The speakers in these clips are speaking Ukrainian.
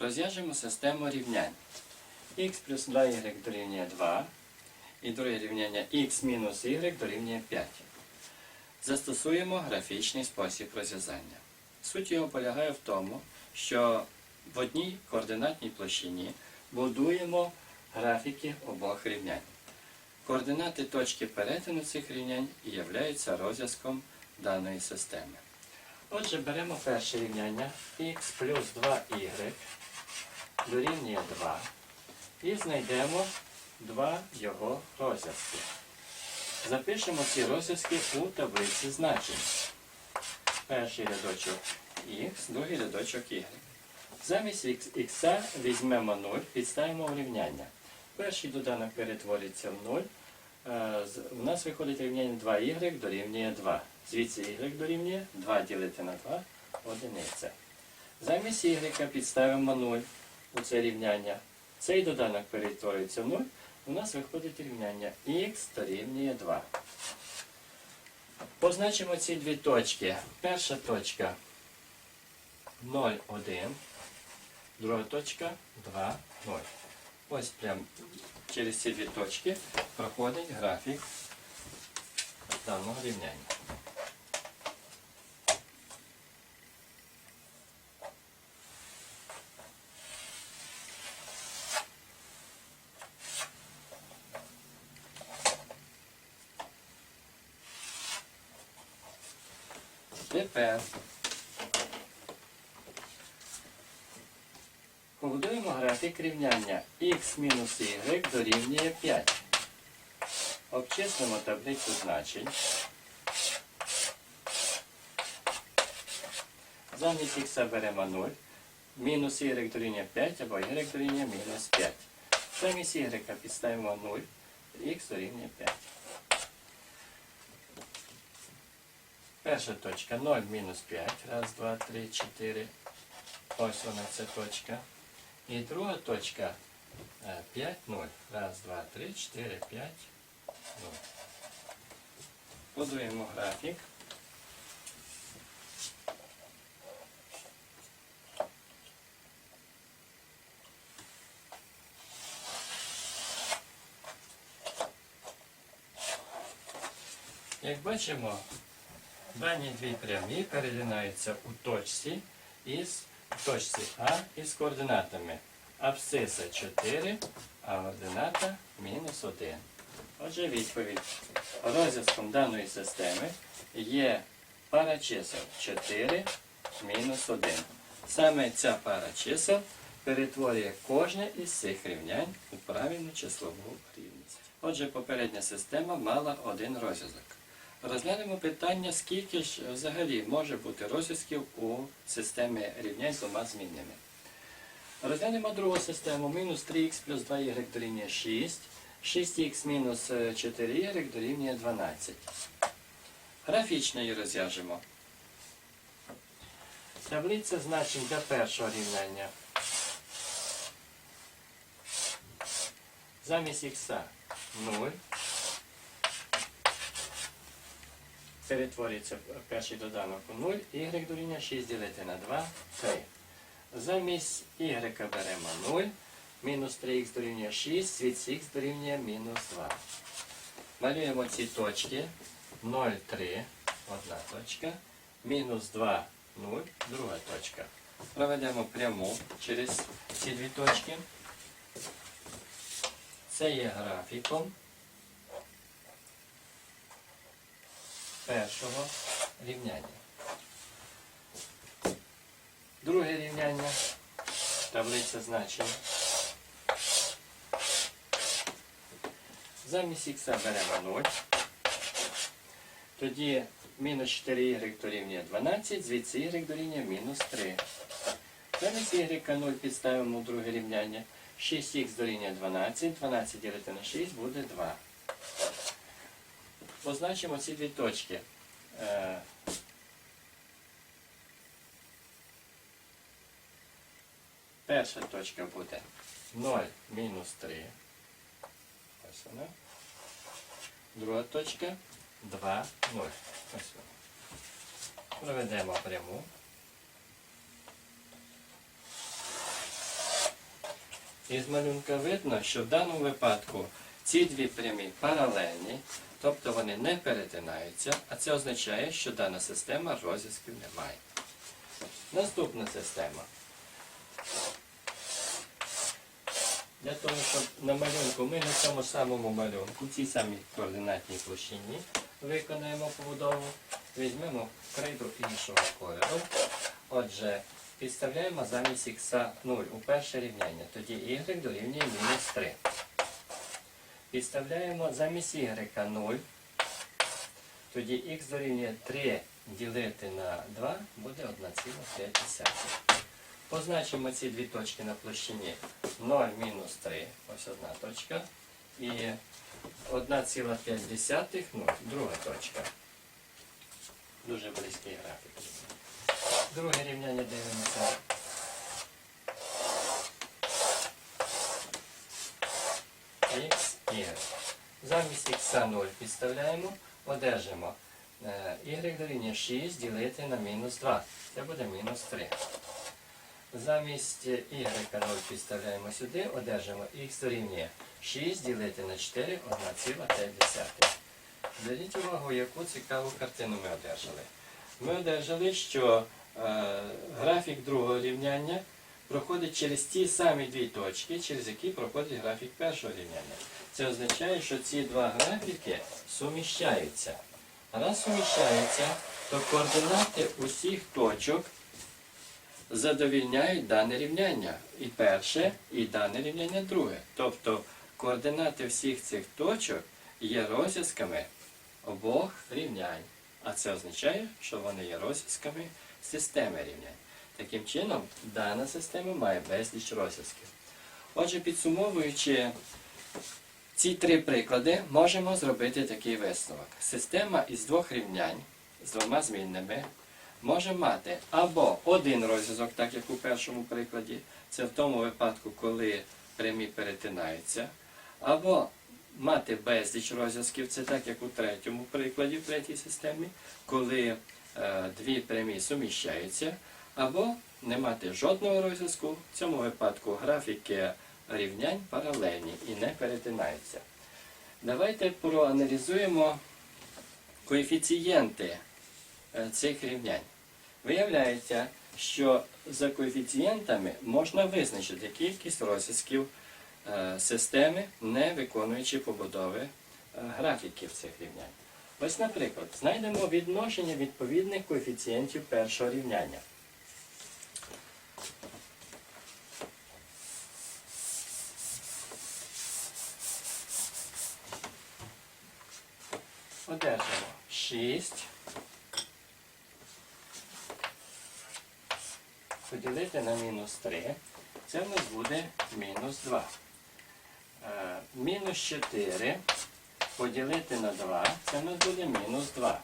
Розв'яжемо систему рівнянь. х плюс 2y дорівнює 2. І друге рівняння х мінус y дорівнює 5. Застосуємо графічний спосіб розв'язання. Суть його полягає в тому, що в одній координатній площині будуємо графіки обох рівнянь. Координати точки перетину цих рівнянь і являються розв'язком даної системи. Отже, беремо перше рівняння х плюс 2y дорівнює 2 і знайдемо два його розв'язки. Запишемо ці розв'язки у таблиці значень. Перший рядочок х, другий рядочок y. Замість х візьмемо 0, підставимо в рівняння. Перший доданок перетвориться в 0. Е, У нас виходить рівняння 2y дорівнює 2. Звідси y дорівнює 2 ділити на 2 одиниця. Замість y підставимо 0 у це рівняння. Цей доданок перетворюється в 0. У нас виходить рівняння х дорівнює 2. Позначимо ці дві точки. Перша точка 0, 1. Друга точка 2, 0. Ось прямо через ці дві точки проходить графік даного рівняння. Тепер побудуємо графік рівняння х мінус y дорівнює 5. Обчислимо таблицю значень. Замість х беремо 0. Мінус y дорівнює 5 або y дорівнює мінус 5. Замість y підставимо 0. х дорівнює 5. Перша точка 0 мінус 5. Раз, два, три, чотири. Ось вона ця точка. І друга точка е, 5, 0. Раз, два, три, чотири, п'ять, 0. Будуємо графік. Як бачимо, дані дві прямі перетинаються у точці із в точці А із координатами. Абсциса 4, а ордината мінус 1. Отже, відповідь. Розв'язком даної системи є пара чисел 4 мінус 1. Саме ця пара чисел перетворює кожне із цих рівнянь у правильну числову рівність. Отже, попередня система мала один розв'язок. Розглянемо питання, скільки ж взагалі може бути розв'язків у системі рівнянь з двома змінними. Розглянемо другу систему. Мінус 3х плюс 2y дорівнює 6. 6х мінус 4y дорівнює 12. Графічно її розв'яжемо. Таблиця значень для першого рівняння. Замість х 0. Перетворюється перший доданок у 0, y дорівнює 6 ділити на 2, 3. Замість y беремо 0, мінус 3х дорівнює 6, звідси х дорівнює мінус 2. Малюємо ці точки 0, 3, одна точка, мінус 2, 0, друга точка. Проведемо пряму через ці дві точки. Це є графіком першого рівняння. Друге рівняння. Таблиця значень. Замість х беремо 0. Тоді мінус 4y дорівнює 12, звідси y дорівнює мінус 3. Замість y 0 підставимо друге рівняння. 6х дорівнює 12, 12 ділити на 6 буде 2. Позначимо ці дві точки. Е, Перша точка буде 0 мінус 3. Ось вона. Друга точка 2, 0. Ось вона. Проведемо пряму. із малюнка видно, що в даному випадку ці дві прямі паралельні, тобто вони не перетинаються, а це означає, що дана система розв'язків не має. Наступна система. Для того, щоб на малюнку ми на цьому самому малюнку, цій самій координатній площині, виконаємо побудову, візьмемо крейду іншого кольору. Отже, підставляємо замість х 0 у перше рівняння, тоді y дорівнює мінус 3. Підставляємо замість y 0, тоді х дорівнює 3 ділити на 2 буде 1,5. Позначимо ці дві точки на площині 0 мінус 3, ось одна точка, і 1,5, ну, друга точка. Дуже близький графік. Друге рівняння дивимося. Х, Y. Замість х 0 підставляємо, одержимо е, y дорівнює 6 ділити на мінус 2. Це буде мінус 3. Замість y 0 підставляємо сюди, одержимо х дорівнює 6 ділити на 4, 1,5. Зверніть увагу, яку цікаву картину ми одержали. Ми одержали, що е, графік другого рівняння проходить через ті самі дві точки, через які проходить графік першого рівняння. Це означає, що ці два графіки суміщаються. Раз суміщаються, то координати усіх точок задовільняють дане рівняння. І перше, і дане рівняння друге. Тобто координати всіх цих точок є розв'язками обох рівнянь. А це означає, що вони є розв'язками системи рівнянь. Таким чином, дана система має безліч розв'язків. Отже, підсумовуючи ці три приклади, можемо зробити такий висновок. Система із двох рівнянь з двома змінними може мати або один розв'язок, так як у першому прикладі, це в тому випадку, коли прямі перетинаються, або мати безліч розв'язків, це так як у третьому прикладі, в третій системі, коли е, дві прямі суміщаються, або не мати жодного розв'язку, в цьому випадку графіки рівнянь паралельні і не перетинаються. Давайте проаналізуємо коефіцієнти е, цих рівнянь. Виявляється, що за коефіцієнтами можна визначити кількість розв'язків е, системи, не виконуючи побудови е, графіків цих рівнянь. Ось, наприклад, знайдемо відношення відповідних коефіцієнтів першого рівняння. Одержимо 6 поділити на мінус 3. Це в нас буде мінус 2. Е, Мінус 4 поділити на 2, це в нас буде мінус 2.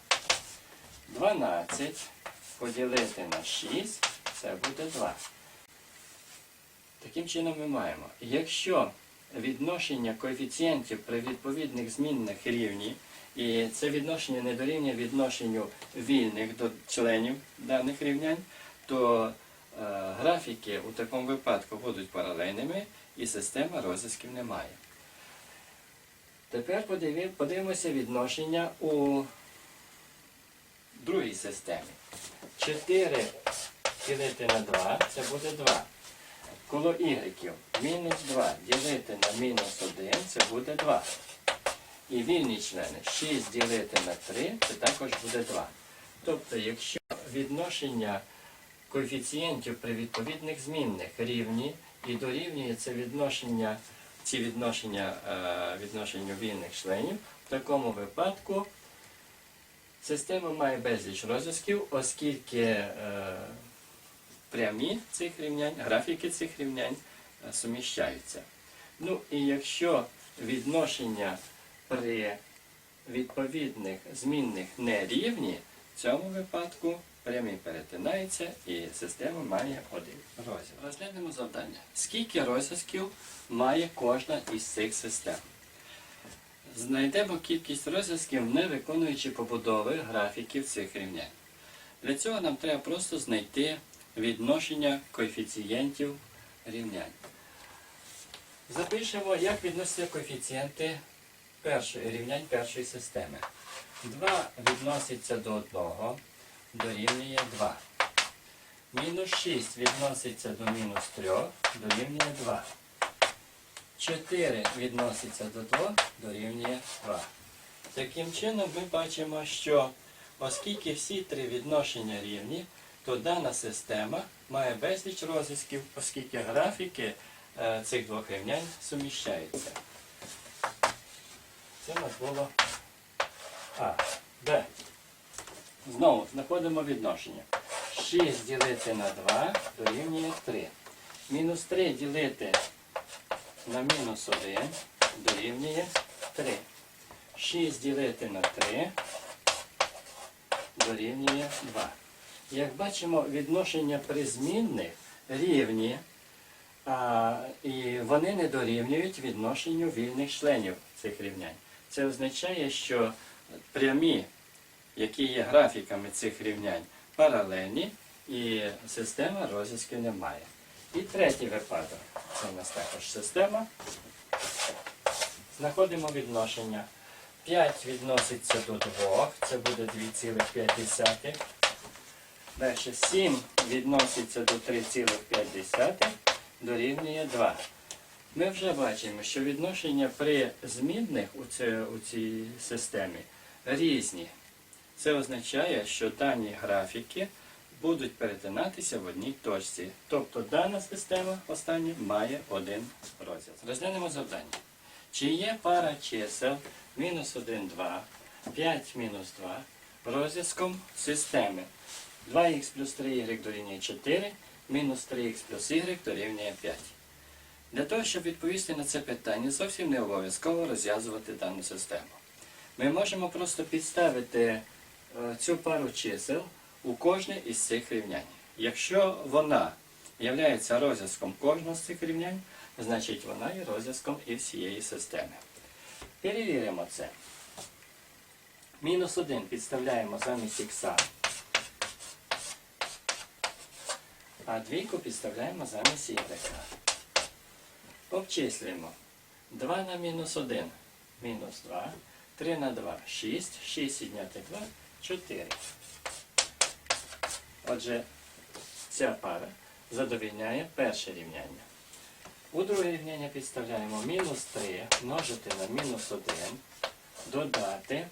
12 поділити на 6, це буде 2. Таким чином ми маємо, якщо відношення коефіцієнтів при відповідних змінних рівні, і це відношення не дорівнює відношенню вільних до членів даних рівнянь, то е, графіки у такому випадку будуть паралельними і система розв'язків немає. Тепер подивимося відношення у другій системі. 4 ділити на 2 це буде 2. Коло y мінус 2 ділити на мінус 1 це буде 2. І вільні члени 6 ділити на 3 це також буде 2. Тобто, якщо відношення коефіцієнтів при відповідних змінних рівні і дорівнює це відношення, ці відношення е, відношенню вільних членів, в такому випадку система має безліч розв'язків, оскільки е, прямі цих рівнянь, графіки цих рівнянь е, суміщаються. Ну і якщо відношення при відповідних змінних не рівні, в цьому випадку прямі перетинаються і система має один розв'язок. Розглянемо завдання. Скільки розв'язків має кожна із цих систем? Знайдемо кількість розв'язків, не виконуючи побудови графіків цих рівнянь. Для цього нам треба просто знайти відношення коефіцієнтів рівнянь. Запишемо, як відносяться коефіцієнти першої, рівнянь першої системи. 2 відноситься до 1, дорівнює 2. Мінус 6 відноситься до мінус 3, дорівнює 2. 4 відноситься до 2, дорівнює 2. Таким чином ми бачимо, що оскільки всі три відношення рівні, то дана система має безліч розв'язків, оскільки графіки е, цих двох рівнянь суміщаються. Це у нас було А. Б. Знову знаходимо відношення. 6 ділити на 2 дорівнює 3. Мінус 3 ділити на мінус 1 дорівнює 3. 6 ділити на 3 дорівнює 2. Як бачимо, відношення при змінних рівні, а, і вони не дорівнюють відношенню вільних членів цих рівнянь. Це означає, що прямі, які є графіками цих рівнянь, паралельні і система розв'язків немає. І третій випадок. Це у нас також система. Знаходимо відношення. 5 відноситься до 2, це буде 2,5. Далі 7 відноситься до 3,5, дорівнює 2. Ми вже бачимо, що відношення при змінних у, це, у цій системі різні. Це означає, що дані графіки будуть перетинатися в одній точці. Тобто дана система остання має один розв'язок. Розглянемо завдання. Чи є пара чисел мінус 1, 2, 5 мінус 2 розв'язком системи 2х плюс 3y дорівнює 4, мінус 3х плюс y дорівнює 5. Для того, щоб відповісти на це питання, зовсім не обов'язково розв'язувати дану систему. Ми можемо просто підставити е, цю пару чисел у кожне із цих рівнянь. Якщо вона є розв'язком кожного з цих рівнянь, значить вона є розв'язком і всієї системи. Перевіримо це. Мінус 1 підставляємо замість х, а двійку підставляємо замість y. Обчислюємо. 2 на мінус 1 мінус 2, 3 на 2 6, 6 відняти 2 4. Отже, ця пара задовільняє перше рівняння. У друге рівняння підставляємо мінус 3 множити на мінус 1, додати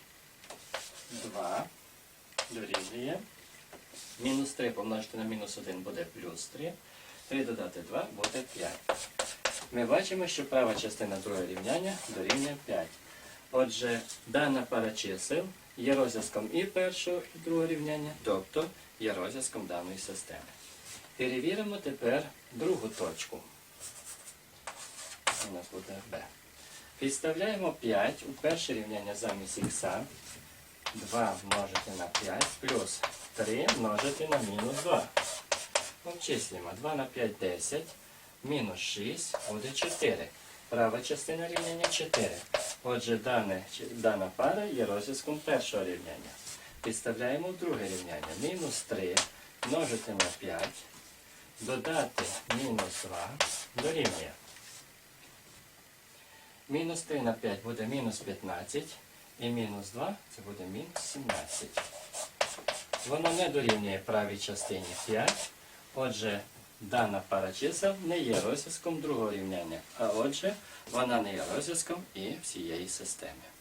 2 дорівнює. Мінус 3 помножити на мінус 1 буде плюс 3. 3 додати 2 буде 5. Ми бачимо, що права частина другого рівняння дорівнює 5. Отже, дана пара чисел є розв'язком і першого, і другого рівняння, тобто є розв'язком даної системи. Перевіримо тепер другу точку. Нас буде Б. Підставляємо 5 у перше рівняння замість х. 2 множити на 5 плюс 3 множити на мінус 2. Обчислюємо 2 на 5 10, мінус 6 буде 4. Права частина рівняння 4. Отже, дане, дана пара є розв'язком першого рівняння. Підставляємо друге рівняння. Мінус 3 множити на 5, додати мінус 2 дорівнює. Мінус 3 на 5 буде мінус 15, і мінус 2 це буде мінус 17. Воно не дорівнює правій частині 5. Отже, дана пара чисел не є розв'язком другого рівняння, а отже, вона не є розв'язком і всієї системи.